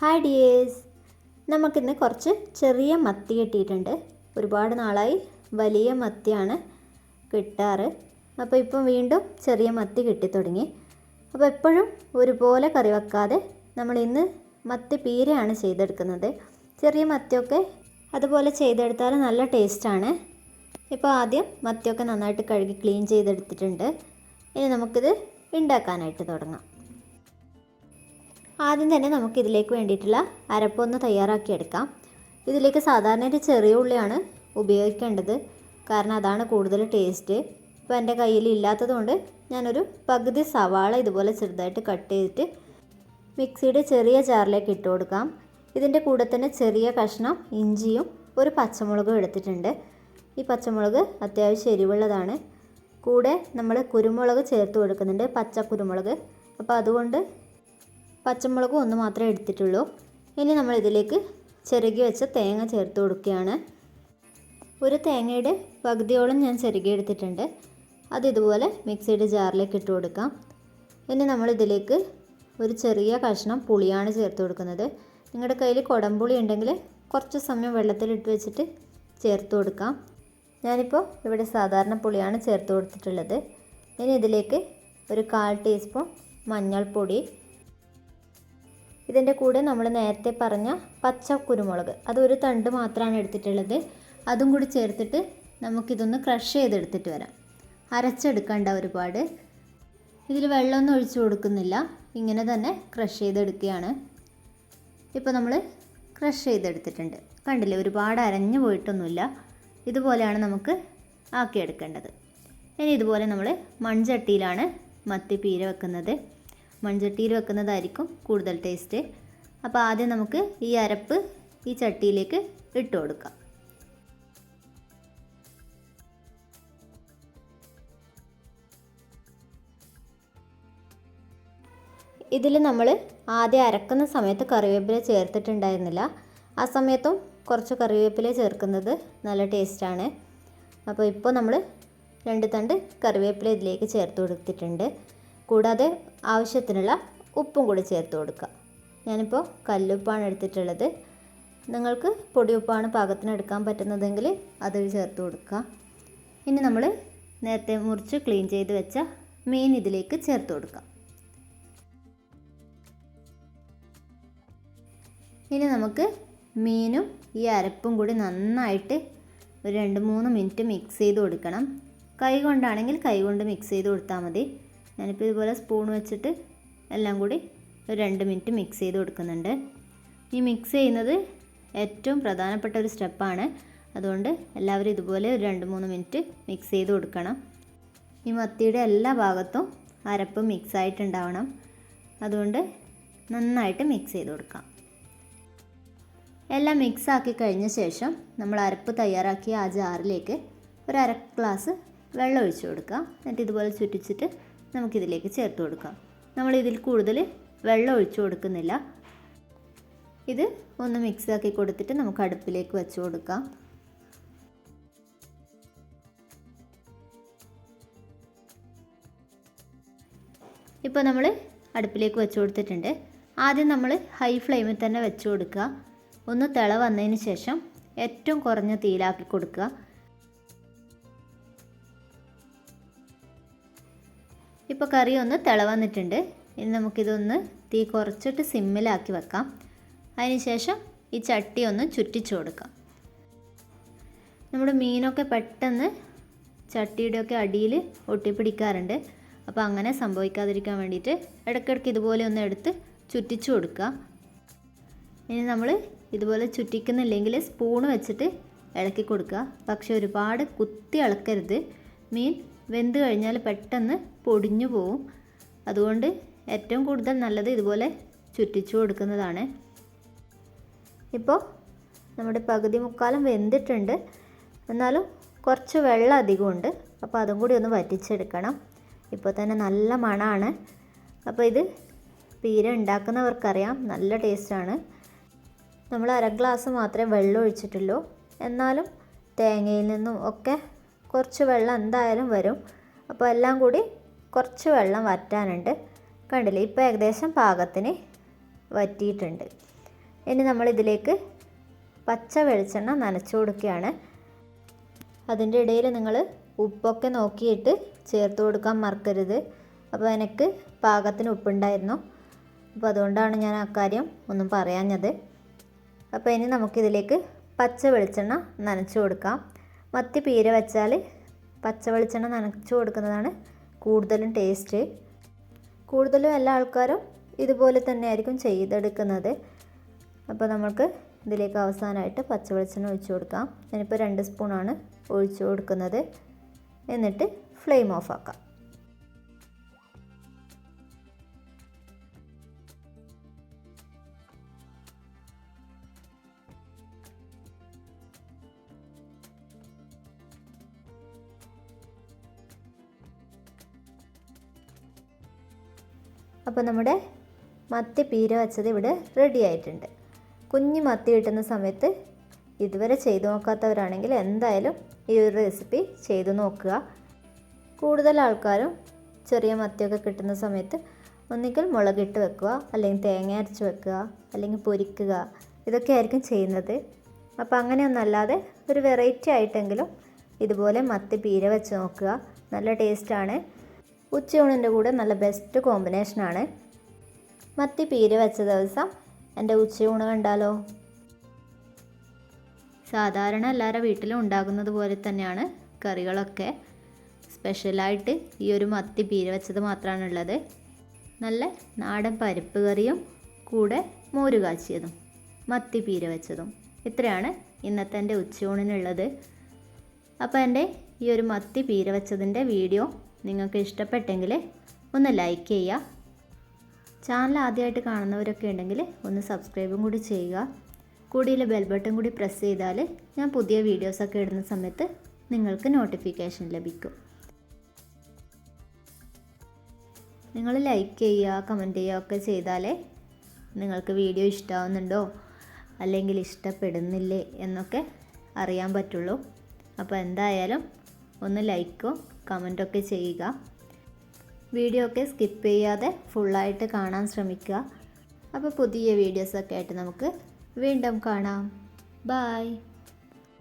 Hi dears നമുക്കിന്ന് കുറച്ച് ചെറിയ മത്തി കിട്ടിയിട്ടുണ്ട്. ഒരുപാട് നാളായി വലിയ മത്തിയാണ് കിട്ടാറ്. അപ്പോൾ ഇപ്പം വീണ്ടും ചെറിയ മത്തി കിട്ടിത്തുടങ്ങി. അപ്പോൾ എപ്പോഴും ഒരുപോലെ കറി വെക്കാതെ നമ്മൾ ഇന്ന് മത്തി പീരയാണ് ചെയ്തെടുക്കുന്നത്. ചെറിയ മത്തിയൊക്കെ അതുപോലെ ചെയ്തെടുത്താൽ നല്ല ടേസ്റ്റാണ്. ഇപ്പോൾ ആദ്യം മത്തിയൊക്കെ നന്നായിട്ട് കഴുകി ക്ലീൻ ചെയ്തെടുത്തിട്ടുണ്ട്. ഇനി നമുക്കിത് ഉണ്ടാക്കാനായിട്ട് തുടങ്ങാം. ആദ്യം തന്നെ നമുക്ക് ഇതിലേക്ക് വേണ്ടിയിട്ടുള്ള അരപ്പൊന്ന് തയ്യാറാക്കിയെടുക്കാം. ഇതിലേക്ക് സാധാരണ ഒരു ചെറിയ ഉള്ളിയാണ് ഉപയോഗിക്കേണ്ടത്. കാരണം അതാണ് കൂടുതൽ ടേസ്റ്റ്. ഇപ്പോൾ എന്റെ കയ്യിൽ ഇല്ലാത്തതുകൊണ്ട് ഞാനൊരു പകുതി സവാള ഇതുപോലെ ചെറുതായിട്ട് കട്ട് ചെയ്തിട്ട് മിക്സിയുടെ ചെറിയ ജാറിലേക്ക് ഇട്ട് കൊടുക്കാം. ഇതിന്റെ കൂടെ തന്നെ ചെറിയ കഷ്ണം ഇഞ്ചിയും ഒരു പച്ചമുളകും എടുത്തിട്ടുണ്ട്. ഈ പച്ചമുളക് അത്യാവശ്യം എരിവുള്ളതാണ്. കൂടെ നമ്മൾ കുരുമുളക് ചേർത്ത് കൊടുക്കുന്നുണ്ട് പച്ച കുരുമുളക് അപ്പോൾ അതുകൊണ്ട് പച്ചമുളകും ഒന്ന് മാത്രമേ എടുത്തിട്ടുള്ളൂ. ഇനി നമ്മൾ ഇതിലേക്ക് ചെറുകി വെച്ച തേങ്ങ ചേർത്ത് കൊടുക്കുകയാണ്. ഒരു തേങ്ങയുടെ പകുതിയോളം ഞാൻ ചെറുകി എടുത്തിട്ടുണ്ട്. അത് ഇതുപോലെ മിക്സിയുടെ ജാറിലേക്ക് ഇട്ട് കൊടുക്കാം. ഇനി നമ്മൾ ഇതിലേക്ക് ഒരു ചെറിയ കഷ്ണം പുളിയാണ് ചേർത്ത് കൊടുക്കുന്നത്. നിങ്ങളുടെ കയ്യിൽ കുടംപുളി ഉണ്ടെങ്കിൽ കുറച്ച് സമയം വെള്ളത്തിലിട്ട് വെച്ചിട്ട് ചേർത്ത് കൊടുക്കാം. ഞാനിപ്പോൾ ഇവിടെ സാധാരണ പുളിയാണ് ചേർത്ത് കൊടുത്തിട്ടുള്ളത്. ഇനി ഇതിലേക്ക് ഒരു കാൽ ടീസ്പൂൺ മഞ്ഞൾപ്പൊടി ഇതിന്റെ കൂടെ നമ്മൾ നേരത്തെ പറഞ്ഞ പച്ച കുരുമുളക് അതൊരു തണ്ട് മാത്രമാണ് എടുത്തിട്ടുള്ളത്. അതും കൂടി ചേർത്തിട്ട് നമുക്കിതൊന്ന് ക്രഷ് ചെയ്തെടുത്തിട്ട് വരാം. അരച്ചെടുക്കണ്ട ഒരുപാട്. ഇതിൽ വെള്ളമൊന്നും ഒഴിച്ചു കൊടുക്കുന്നില്ല. ഇങ്ങനെ തന്നെ ക്രഷ് ചെയ്തെടുക്കുകയാണ്. ഇപ്പോൾ നമ്മൾ ക്രഷ് ചെയ്തെടുത്തിട്ടുണ്ട്. കണ്ടില്ലേ ഒരുപാട് അരഞ്ഞു പോയിട്ടൊന്നുമില്ല. ഇതുപോലെയാണ് നമുക്ക് ആക്കിയെടുക്കേണ്ടത്. ഇനി ഇതുപോലെ നമ്മൾ മൺചട്ടിയിലാണ് മത്തി പീര വെക്കുന്നത്. മൺചട്ടിയിൽ വെക്കുന്നതായിരിക്കും കൂടുതൽ ടേസ്റ്റ്. അപ്പോൾ ആദ്യം നമുക്ക് ഈ അരപ്പ് ഈ ചട്ടിയിലേക്ക് ഇട്ട് കൊടുക്കാം. ഇതിൽ നമ്മൾ ആദ്യം അരക്കുന്ന സമയത്ത് കറിവേപ്പില ചേർത്തിട്ടുണ്ടായിരുന്നില്ല. ആ സമയത്തും കുറച്ച് കറിവേപ്പില ചേർക്കുന്നത് നല്ല ടേസ്റ്റാണ്. അപ്പോൾ ഇപ്പോൾ നമ്മൾ രണ്ട് തണ്ട് കറിവേപ്പില ഇതിലേക്ക് ചേർത്ത് കൊടുത്തിട്ടുണ്ട്. കൂടാതെ ആവശ്യത്തിനുള്ള ഉപ്പും കൂടി ചേർത്ത് കൊടുക്കുക. ഞാനിപ്പോൾ കല്ലുപ്പാണ് എടുത്തിട്ടുള്ളത്. നിങ്ങൾക്ക് പൊടി ഉപ്പാണ് പാകത്തിന് എടുക്കാൻ പറ്റുന്നതെങ്കിൽ അത് ചേർത്ത് കൊടുക്കുക. ഇനി നമ്മൾ നേരത്തെ മുറിച്ച് ക്ലീൻ ചെയ്ത് വെച്ച മീൻ ഇതിലേക്ക് ചേർത്ത് കൊടുക്കാം ഇനി നമുക്ക് മീനും ഈ അരപ്പും കൂടി നന്നായിട്ട് ഒരു രണ്ട് മൂന്ന് മിനിറ്റ് മിക്സ് ചെയ്ത് കൊടുക്കണം. കൈ കൊണ്ടാണെങ്കിൽ കൈ കൊണ്ട് മിക്സ് ചെയ്ത് കൊടുത്താൽ മതി. ഞാനിപ്പോൾ ഇതുപോലെ സ്പൂൺ വെച്ചിട്ട് എല്ലാം കൂടി ഒരു രണ്ട് മിനിറ്റ് മിക്സ് ചെയ്ത് കൊടുക്കുന്നുണ്ട്. ഈ മിക്സ് ചെയ്യുന്നത് ഏറ്റവും പ്രധാനപ്പെട്ട ഒരു സ്റ്റെപ്പാണ് അതുകൊണ്ട് എല്ലാവരും ഇതുപോലെ ഒരു രണ്ട് മൂന്ന് മിനിറ്റ് മിക്സ് ചെയ്ത് കൊടുക്കണം. ഈ മത്തിയുടെ എല്ലാ ഭാഗത്തും അരപ്പ് മിക്സ് ആയിട്ടുണ്ടാവണം. അതുകൊണ്ട് നന്നായിട്ട് മിക്സ് ചെയ്ത് കൊടുക്കാം. എല്ലാം മിക്സ് ആക്കി കഴിഞ്ഞ ശേഷം നമ്മൾ അരപ്പ് തയ്യാറാക്കിയ ആ ജാറിലേക്ക് ഒരു അര ഗ്ലാസ് വെള്ളം ഒഴിച്ചു കൊടുക്കുക എന്നിട്ട് ഇതുപോലെ ചുറ്റിച്ചിട്ട് നമുക്കിതിലേക്ക് ചേർത്ത് കൊടുക്കാം. നമ്മൾ ഇതിൽ കൂടുതൽ വെള്ളം ഒഴിച്ചു കൊടുക്കുന്നില്ല. ഇത് ഒന്ന് മിക്സ് ആക്കി കൊടുത്തിട്ട് നമുക്ക് അടുപ്പിലേക്ക് വെച്ച് കൊടുക്കാം. ഇപ്പോൾ നമ്മൾ അടുപ്പിലേക്ക് വെച്ച് കൊടുത്തിട്ടുണ്ട്. ആദ്യം നമ്മൾ ഹൈ ഫ്ലെയിമിൽ തന്നെ വെച്ച് കൊടുക്കുക. ഒന്ന് തിള വന്നതിന് ശേഷം ഏറ്റവും കുറഞ്ഞ തീയിലാക്കി കൊടുക്കുക. ഇപ്പോൾ കറി ഒന്ന് തിളവന്നിട്ടുണ്ട്. ഇനി നമുക്കിതൊന്ന് തീ കുറച്ചിട്ട് സിമ്മിലാക്കി വെക്കാം. അതിനുശേഷം ഈ ചട്ടി ഒന്ന് ചുറ്റിച്ചു കൊടുക്കാം. നമ്മുടെ മീനൊക്കെ പെട്ടെന്ന് ചട്ടിയുടെയൊക്കെ അടിയിൽ ഒട്ടിപ്പിടിക്കാറുണ്ട്. അപ്പോൾ അങ്ങനെ സംഭവിക്കാതിരിക്കാൻ വേണ്ടിയിട്ട് ഇടയ്ക്കിടയ്ക്ക് ഇതുപോലെ ഒന്ന് എടുത്ത് ചുറ്റിച്ചു കൊടുക്കുക ഇനി നമ്മൾ ഇതുപോലെ ചുറ്റിക്കുന്നില്ലെങ്കിൽ സ്പൂണ് വെച്ചിട്ട് ഇളക്കി കൊടുക്കുക. പക്ഷെ ഒരുപാട് കുത്തി ഇളക്കരുത്. മീൻ വെന്ത് കഴിഞ്ഞാൽ പെട്ടെന്ന് പൊടിഞ്ഞു പോവും. അതുകൊണ്ട് ഏറ്റവും കൂടുതൽ നല്ലത് ഇതുപോലെ ചുറ്റിച്ചു കൊടുക്കുന്നതാണ്. ഇപ്പോൾ നമ്മുടെ പകുതി മുക്കാലും വെന്തിട്ടുണ്ട്. എന്നാലും കുറച്ച് വെള്ളം അധികമുണ്ട്. അപ്പോൾ അതും കൂടി ഒന്ന് വറ്റിച്ചെടുക്കണം. ഇപ്പോൾ തന്നെ നല്ല മണമാണ്. അപ്പോൾ ഇത് പീര ഉണ്ടാക്കുന്നവർക്കറിയാം. നല്ല ടേസ്റ്റാണ്. നമ്മൾ അര ഗ്ലാസ് മാത്രമേ വെള്ളം ഒഴിച്ചിട്ടുള്ളൂ എന്നാലും തേങ്ങയിൽ നിന്നും ഒക്കെ കുറച്ച് വെള്ളം എന്തായാലും വരും. അപ്പോൾ എല്ലാം കൂടി കുറച്ച് വെള്ളം വറ്റാനുണ്ട്. കണ്ടില്ലേ? ഇപ്പോൾ ഏകദേശം പാകത്തിന് വറ്റിയിട്ടുണ്ട്. ഇനി നമ്മളിതിലേക്ക് പച്ച വെളിച്ചെണ്ണ നനച്ചു കൊടുക്കുകയാണ്. അതിന്റെ ഇടയിൽ നിങ്ങൾ ഉപ്പൊക്കെ നോക്കിയിട്ട് ചേർത്ത് കൊടുക്കാൻ മറക്കരുത്. അപ്പോൾ എനിക്ക് പാകത്തിന് ഉപ്പുണ്ടായിരുന്നു. അപ്പോൾ അതുകൊണ്ടാണ് ഞാൻ അക്കാര്യം ഒന്നും പറയാഞ്ഞത്. അപ്പോൾ ഇനി നമുക്കിതിലേക്ക് പച്ച വെളിച്ചെണ്ണ നനച്ചു കൊടുക്കാം. മത്തി പീര വെച്ചാൽ പച്ച വെളിച്ചെണ്ണ നനച്ചു കൊടുക്കുന്നതാണ് കൂടുതലും ടേസ്റ്റ്. കൂടുതലും എല്ലാ ആൾക്കാരും ഇതുപോലെ തന്നെ ആയിരിക്കും ചെയ്തെടുക്കുന്നത്. അപ്പോൾ നമുക്ക് ഇതിലേക്ക് അവസാനമായിട്ട് പച്ച വെളിച്ചെണ്ണ ഒഴിച്ചു കൊടുക്കാം. ഞാനിപ്പോൾ രണ്ട് സ്പൂണാണ് ഒഴിച്ചു കൊടുക്കുന്നത്. എന്നിട്ട് ഫ്ലെയിം ഓഫ് ആക്കാം. അപ്പോൾ നമ്മുടെ മത്തി പീര വെച്ചത് ഇവിടെ റെഡി ആയിട്ടുണ്ട്. കുഞ്ഞു മത്തി കിട്ടുന്ന സമയത്ത് ഇതുവരെ ചെയ്തു നോക്കാത്തവരാണെങ്കിൽ എന്തായാലും ഈ ഒരു റെസിപ്പി ചെയ്തു നോക്കുക. കൂടുതൽ ആൾക്കാരും ചെറിയ മത്തിയൊക്കെ കിട്ടുന്ന സമയത്ത് ഒന്നുകിൽ മുളകിട്ട് വെക്കുക അല്ലെങ്കിൽ തേങ്ങ അരച്ച് വെക്കുക അല്ലെങ്കിൽ പൊരിക്കുക ഇതൊക്കെ ആയിരിക്കും ചെയ്യുന്നത്. അപ്പോൾ അങ്ങനെയൊന്നല്ലാതെ ഒരു വെറൈറ്റി ആയിട്ടെങ്കിലും ഇതുപോലെ മത്തി പീര വെച്ച് നോക്കുക. നല്ല ടേസ്റ്റാണ് ഉച്ചയൂണിന്റെ കൂടെ നല്ല ബെസ്റ്റ് കോമ്പിനേഷനാണ് മത്തി പീര് വെച്ച ദിവസം എന്റെ ഉച്ചയൂണ് കണ്ടാലോ? സാധാരണ എല്ലാവരുടെ വീട്ടിലും ഉണ്ടാകുന്നത് പോലെ തന്നെയാണ് കറികളൊക്കെ. സ്പെഷ്യലായിട്ട് ഈ ഒരു മത്തി പീര വെച്ചത് മാത്രമാണുള്ളത്. നല്ല നാടൻ പരിപ്പ് കറിയും കൂടെ മോര് കാച്ചിയതും മത്തി പീര വെച്ചതും. ഇത്രയാണ് ഇന്നത്തെ എന്റെ ഉച്ചയൂണിനുള്ളത്. അപ്പോൾ എന്റെ ഈ ഒരു മത്തി പീര വെച്ചതിന്റെ വീഡിയോ നിങ്ങൾക്ക് ഇഷ്ടപ്പെട്ടെങ്കിൽ ഒന്ന് ലൈക്ക് ചെയ്യുക. ചാനൽ ആദ്യമായിട്ട് കാണുന്നവരൊക്കെ ഉണ്ടെങ്കിൽ ഒന്ന് സബ്സ്ക്രൈബും കൂടി ചെയ്യുക. കൂടിയുള്ള ബെൽ ബട്ടൺ കൂടി പ്രസ് ചെയ്താൽ ഞാൻ പുതിയ വീഡിയോസൊക്കെ ഇടുന്ന സമയത്ത് നിങ്ങൾക്ക് നോട്ടിഫിക്കേഷൻ ലഭിക്കും. നിങ്ങൾ ലൈക്ക് ചെയ്യുക കമന്റ് ചെയ്യുക ഒക്കെ ചെയ്താലേ നിങ്ങൾക്ക് വീഡിയോ ഇഷ്ടമാവുന്നുണ്ടോ അല്ലെങ്കിൽ ഇഷ്ടപ്പെടുന്നില്ലേ എന്നൊക്കെ അറിയാൻ പറ്റുള്ളൂ. അപ്പോൾ എന്തായാലും ഒന്ന് ലൈക്കോ കമന്റൊക്കെ ചെയ്യുക. വീഡിയോ ഒക്കെ സ്കിപ്പ് ചെയ്യാതെ ഫുള്ളായിട്ട് കാണാൻ ശ്രമിക്കുക. അപ്പോൾ പുതിയ വീഡിയോസൊക്കെ ആയിട്ട് നമുക്ക് വീണ്ടും കാണാം. ബായ്